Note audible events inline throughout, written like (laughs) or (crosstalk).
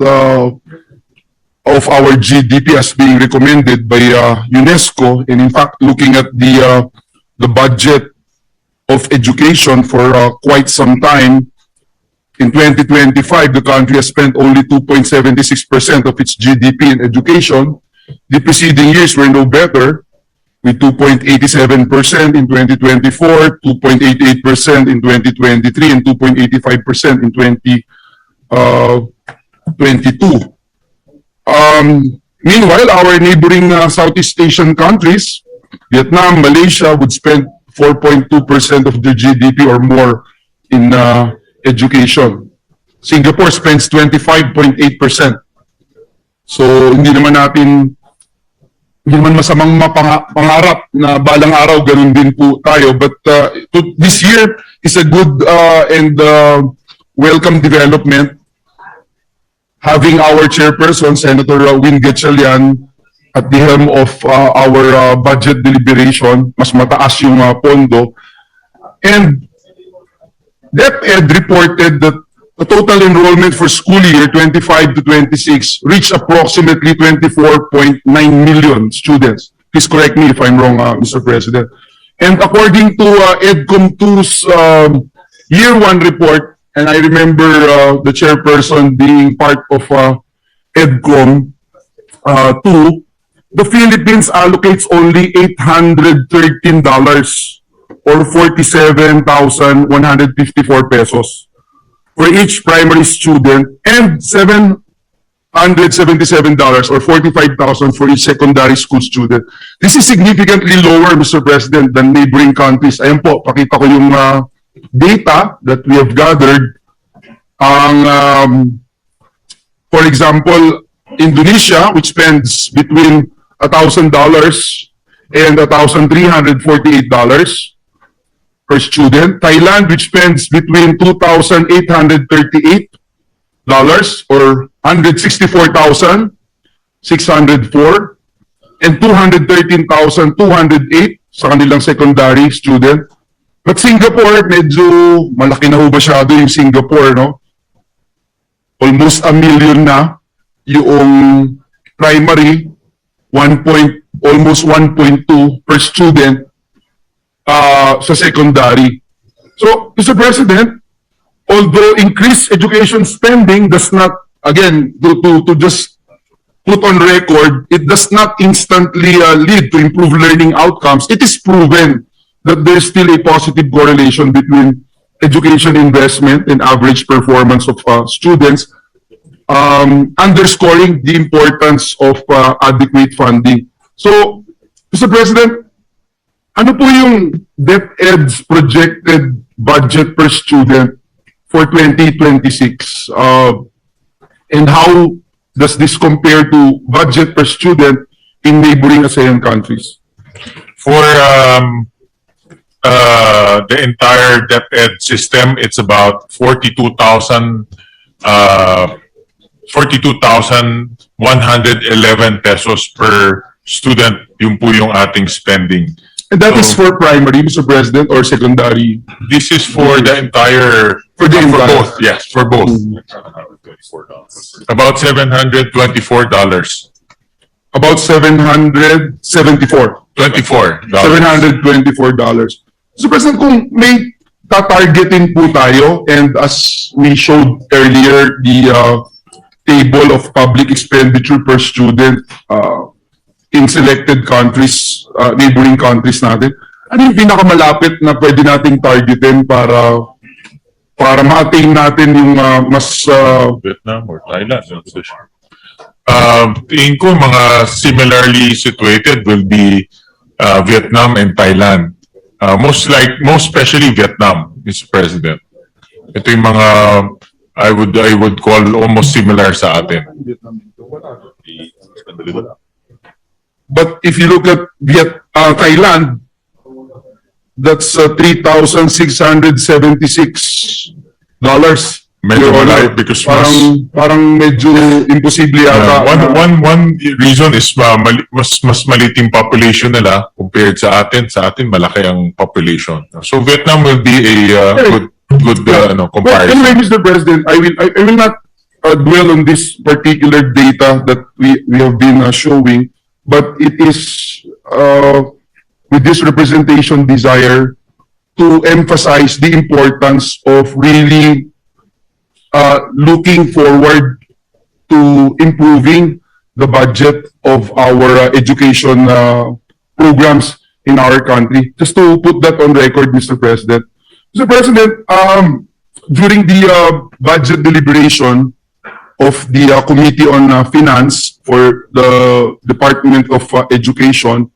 uh, of our GDP as being recommended by uh, UNESCO. And in fact, looking at the, uh, the budget of education for uh, quite some time, in 2025, the country has spent only 2.76% of its GDP in education. The preceding years were no better, with 2.87% in 2024, 2.88% in 2023, and 2.85% in 2022. Um, meanwhile, our neighboring uh, Southeast Asian countries, Vietnam, Malaysia would spend 4.2% of their GDP or more in uh, education. Singapore spends 25.8%. So, hindi naman natin, hindi naman masamang mapanga- pangarap na balang araw ganun din po tayo. But uh, to- this year is a good uh, and uh, welcome development having our chairperson, Senator Win Gatchalian, at the helm of uh, our uh, budget deliberation, mas mataas yung uh, pondo. And DepEd reported that the total enrollment for school year 25 to 26 reached approximately 24.9 million students. Please correct me if I'm wrong, uh, Mr. President. And according to uh, EDCOM2's um, year one report, and I remember uh, the chairperson being part of uh, EDCOM uh, 2, the Philippines allocates only $813 or 47,154 pesos for each primary student and $777 or 45,000 for each secondary school student. This is significantly lower, Mr. President, than neighboring countries. Ayan po, pakita ko yung uh, data that we have gathered. Ang, um, for example, Indonesia, which spends between $1,000 and $1,348 per student. Thailand, which spends between $2,838 or $164,604 and $213,208 sa kanilang secondary student. But Singapore, medyo malaki na ho masyado yung Singapore, no? Almost a million na yung primary, 1 point, almost 1.2 per student uh, sa secondary. So, Mr. President, although increased education spending does not, again, to, to, to just put on record, it does not instantly uh, lead to improved learning outcomes. It is proven that there's still a positive correlation between education investment and average performance of uh, students, um, underscoring the importance of uh, adequate funding. So, Mr. President, ano po yung DepEd's projected budget per student for 2026? Uh, and how does this compare to budget per student in neighboring ASEAN countries? For um, uh, the entire DepEd system, it's about 42,000, uh, 42,111 pesos per student. Yung po yung ating spending. And that is So- for primary, Mr. President, or secondary? This is for the entire, For the for entire- both, yes, for both. About $724. About 774. $24. $724. Mr. President, kung may tatargetin po tayo, and as we showed earlier, the uh, table of public expenditure per student uh, in selected countries, uh, neighboring countries natin, ano yung pinakamalapit na pwede nating targetin para para ma-attain natin yung uh, mas uh, Vietnam or Thailand. Um, tingin ko mga similarly situated will be uh, Vietnam and Thailand. Uh, most like, most especially Vietnam, Mr. President. Ito yung mga I would I would call almost similar sa atin. But if you look at Viet, uh, Thailand, that's uh, $3,676 dollars. Medyo Honor. because parang, parang medyo imposible Uh, yata. one, na- one, one reason is uh, mali- mas, mas maliting population nila compared sa atin. Sa atin, malaki ang population. So Vietnam will be a uh, good, good uh, ano, comparison. anyway, Mr. President, I will, I, I will not uh, dwell on this particular data that we, we have been uh, showing, but it is, uh, with this representation desire to emphasize the importance of really, uh, looking forward to improving the budget of our uh, education, uh, programs in our country. Just to put that on record, Mr. President. Mr. President, um, during the uh, budget deliberation of the uh, Committee on uh, Finance for the Department of uh, Education,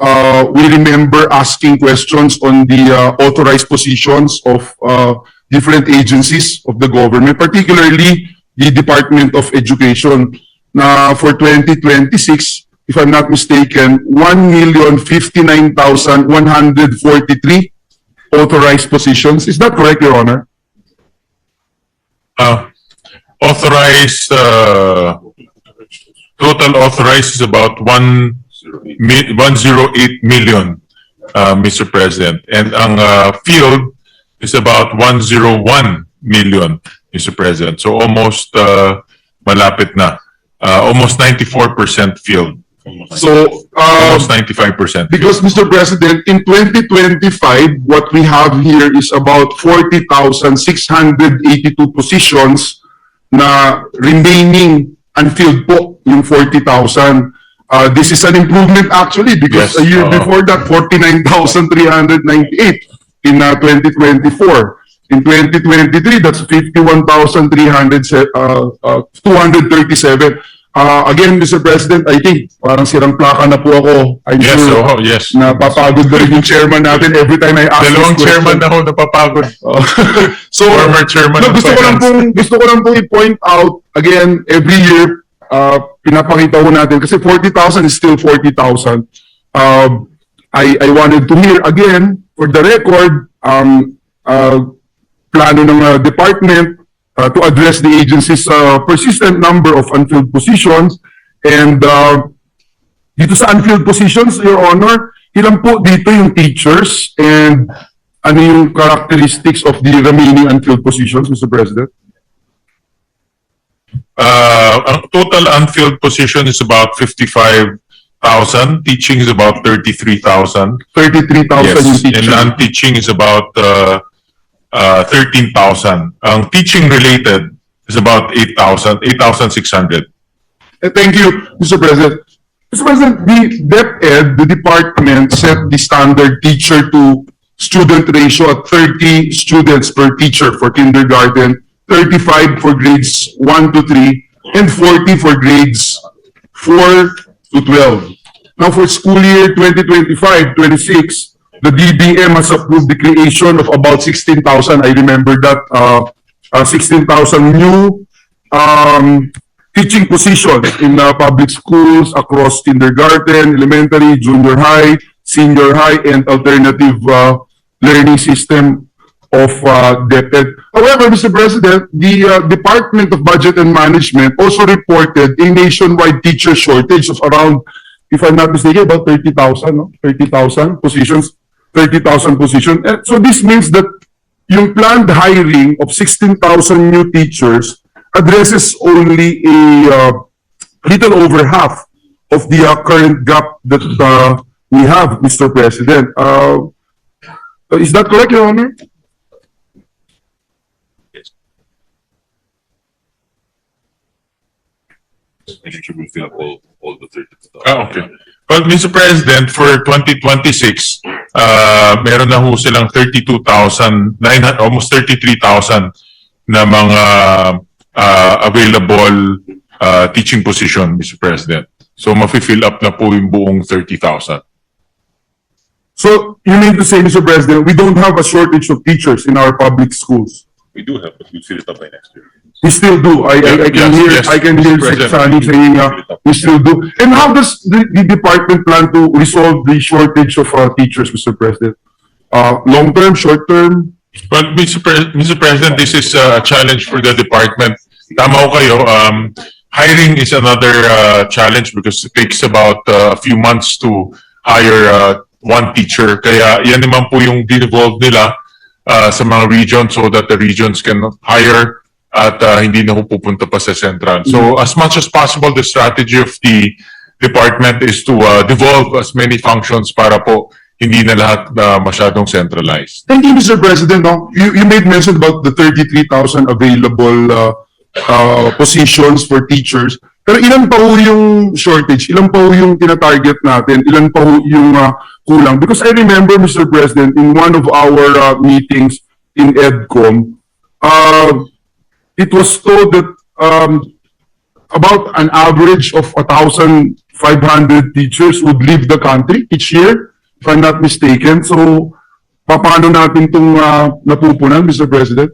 uh, we remember asking questions on the uh, authorized positions of uh, different agencies of the government, particularly the Department of Education. Na for 2026, if I'm not mistaken, 1,059,143 authorized positions. Is that correct, Your Honor? Uh, authorized, uh, total authorized is about one, one zero eight million, uh, Mr. President. And ang, uh, field is about one zero one million, Mr. President. So almost, uh, malapit na. Uh, almost ninety-four percent field. So, um, Almost ninety-five percent. Because, Mr. President, in 2025, what we have here is about 40,682 positions na remaining unfilled po, yung 40,000. Uh, this is an improvement actually because Yes, a year oo. before that, 49,398 in uh, 2024. In 2023, that's 51,300, uh, uh, 237. Uh, again, Mr. President, I think parang sirang plaka na po ako. I'm Yes, sure oh, yes. napapagod na rin yung chairman natin every time I ask Dalawang chairman na ako napapagod. Oh. (laughs) so, Former chairman no, gusto ko lang pong, gusto ko lang pong i-point out, again, every year, uh, pinapakita ko natin, kasi 40,000 is still 40,000. Um, I, I wanted to hear again, for the record, um, uh, plano ng uh, department uh, to address the agency's uh, persistent number of unfilled positions and uh, dito sa unfilled positions, Your Honor, ilan po dito yung teachers and ano yung characteristics of the remaining unfilled positions, Mr. President? Uh, total unfilled position is about fifty-five thousand. Teaching is about thirty-three thousand. 33,000 yung Yes, and teachers. non-teaching is about, uh, uh, thirteen thousand. Ang teaching related is about eight thousand, eight thousand six hundred. Eh, Thank you, Mr. President. Mr. President, the DepEd, the department set the standard teacher to student ratio at 30 students per teacher for kindergarten, 35 for grades 1 to 3, and 40 for grades 4 to 12. Now, for school year 2025-26, the DBM has approved the creation of about 16,000. I remember that, uh, uh, 16,000 new, um, teaching positions in uh, public schools across kindergarten, elementary, junior high, senior high, and alternative uh, learning system of uh, DepEd. However, Mr. President, the uh, Department of Budget and Management also reported a nationwide teacher shortage of around, if I'm not mistaken, about 30,000, no? 30,000 positions, 30,000 positions. And so this means that yung planned hiring of 16,000 new teachers addresses only a uh, little over half of the uh, current gap that uh, we have, Mr. President. Uh, is that correct, Your Honor? Making sure we fill up all, all the thirty thousand. Ah, okay. Well, Mr. President, for twenty twenty-six, uh, meron na ho silang thirty-two thousand, nine, almost thirty-three thousand na mga, uh, available, uh, teaching position, Mr. President. So, mafi-fill up na po yung buong thirty thousand. So you mean to say, Mr. President, we don't have a shortage of teachers in our public schools? We do have, but we fill it up by next year. We still do. I, I, I can Yes, hear, yes, I can Mr. hear President. Sani saying, uh, we still do. And how does the, the department plan to resolve the shortage of uh, teachers, Mr. President? Uh, long-term, short-term? Well, Mr. Pre- Mr. President, this is uh, a challenge for the department. Tama kayo, um, hiring is another, uh, challenge because it takes about uh, a few months to hire, uh, one teacher. Kaya yan naman po yung dinvolve nila, uh, sa mga regions so that the regions can hire, at uh, hindi na pupunta pa sa central. So as much as possible, the strategy of the department is to uh, devolve as many functions para po hindi na lahat uh, masyadong centralized. Thank you, Mr. President. No? You, you made mention about the 33,000 available uh, uh, positions for teachers. Pero ilan pa ho yung shortage? Ilan pa ho yung tinatarget natin? Ilan pa ho yung uh, kulang? Because I remember, Mr. President, in one of our uh, meetings in EDCOM, uh, it was told that um, about an average of 1,500 teachers would leave the country each year, if I'm not mistaken. So, paano natin itong uh, napupunan, Mr. President?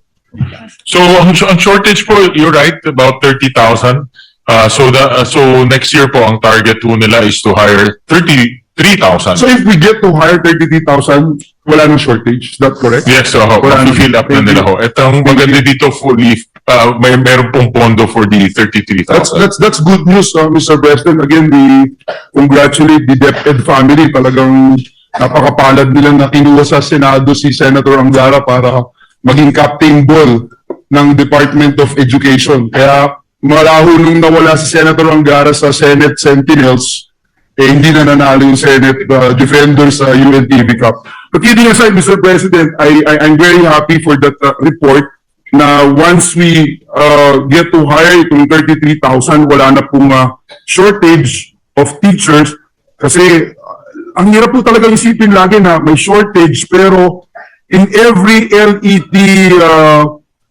So ang, ang shortage po, you're right, about 30,000. Uh, so the uh, so next year po ang target po nila is to hire 33,000. So, if we get to hire 33,000, wala nang shortage. Is that correct? Yes, so ho, Wala na. fill up na nila ho. Ito ang maganda dito fully, uh, may meron pong pondo for the 33,000. That's, that's, that's good news, uh, Mr. President. Again, we congratulate the DepEd family. Talagang napakapalad nila na kinuha sa Senado si Senator Angara para maging captain ball ng Department of Education. Kaya malaho nung nawala si Senator Angara sa Senate Sentinels, eh hindi na nanalo yung Senate uh, Defenders sa UNTV Cup. But kidding aside, Mr. President, I, I, I'm very happy for that uh, report na once we uh, get to hire itong 33,000, wala na pong uh, shortage of teachers kasi uh, ang hirap po talaga isipin lagi na may shortage pero in every LET uh,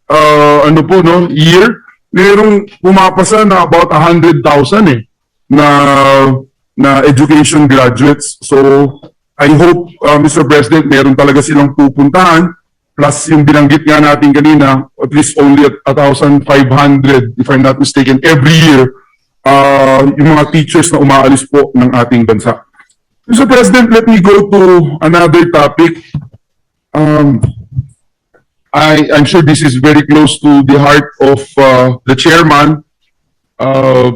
uh, ano po no year merong pumapasa na about 100,000 eh na na education graduates so I hope uh, Mr. President meron talaga silang pupuntahan plus yung binanggit nga natin kanina at least only at 1,500 if I'm not mistaken every year uh, yung mga teachers na umaalis po ng ating bansa. Mr. President, let me go to another topic. Um, I, I'm sure this is very close to the heart of uh, the chairman, uh,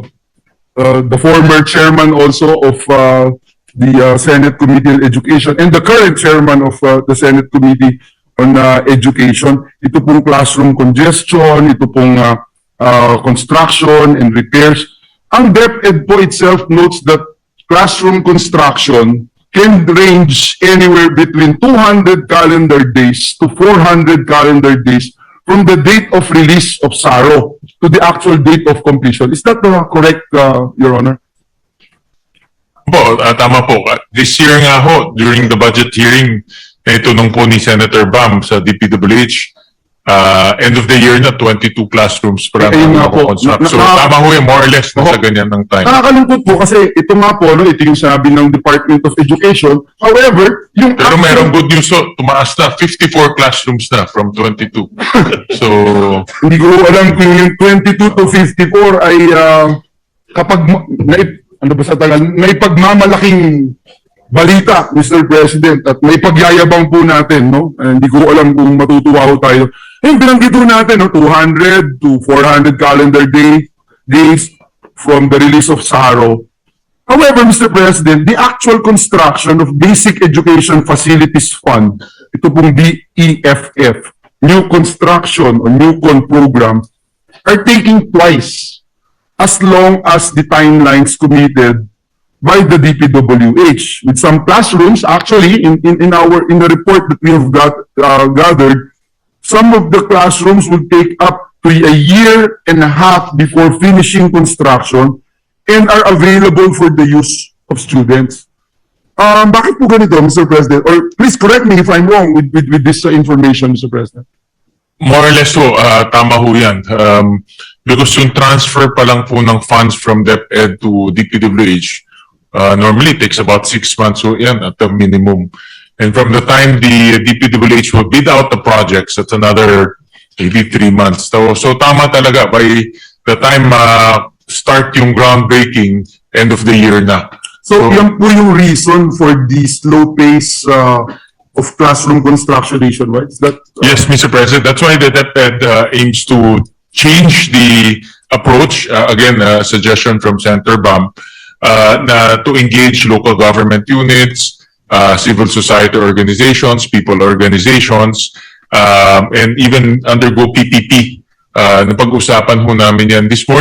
uh, the former chairman also of uh, the uh, Senate Committee on Education and the current chairman of uh, the Senate Committee on uh, Education. Ito pong classroom congestion, ito pong uh, uh, construction and repairs. Ang DepEd po itself notes that classroom construction can range anywhere between 200 calendar days to 400 calendar days from the date of release of SARO to the actual date of completion. Is that uh, correct, uh, Your Honor? Po, ah, tama po. Ah, This year nga ho, during the budget hearing, eh, tunong po ni Senator Bam sa DPWH, ah, end of the year na 22 classrooms nga ang po. construct. Na- So na- tama ho yung more or less na sa Oo. ganyan ng time. Nakakalungkot po kasi ito nga po, no, ito yung sabi ng Department of Education. However, yung Pero actual- merong good news ho, tumaas na 54 classrooms na from 22. so, (laughs) hindi ko alam kung yung 22 to 54 ay ah, kapag naip, ano ba sa tagal, naipagmamalaking balita, Mr. President, at may pagyayabang po natin, no? Eh, hindi ko alam kung matutuwa ho tayo. Eh, binanggit ho natin, no? 200 to 400 calendar day, days from the release of SARO. However, Mr. President, the actual construction of Basic Education Facilities Fund, ito pong BEFF, New Construction or New Con Program, are taking twice as long as the timelines committed by the DPWH. With some classrooms, actually, in, in, in our, in the report that we have got, uh, gathered, some of the classrooms will take up to a year and a half before finishing construction and are available for the use of students. Um, bakit po ganito, Mr. President? Or please correct me if I'm wrong with, with, with this uh, information, Mr. President. more or less ho, ah, tama ho yan. Um, because yung transfer pa lang po ng funds from DepEd to DPWH, uh, normally it takes about six months so yan at the minimum. And from the time the DPWH will bid out the projects, that's another maybe three months. So, so tama talaga by the time uh, start yung groundbreaking, end of the year na. So, So- yan po yung reason for the slow pace uh, of classroom construction nationwide. Is that? Yes, Mr. President, that's why the DepEd uh, aims to change the approach, uh, again, a suggestion from Senator Bum, uh, na to engage local government units, uh, civil society organizations, people organizations, um, and even undergo PPP Uh, napag-usapan ho namin yan this morning.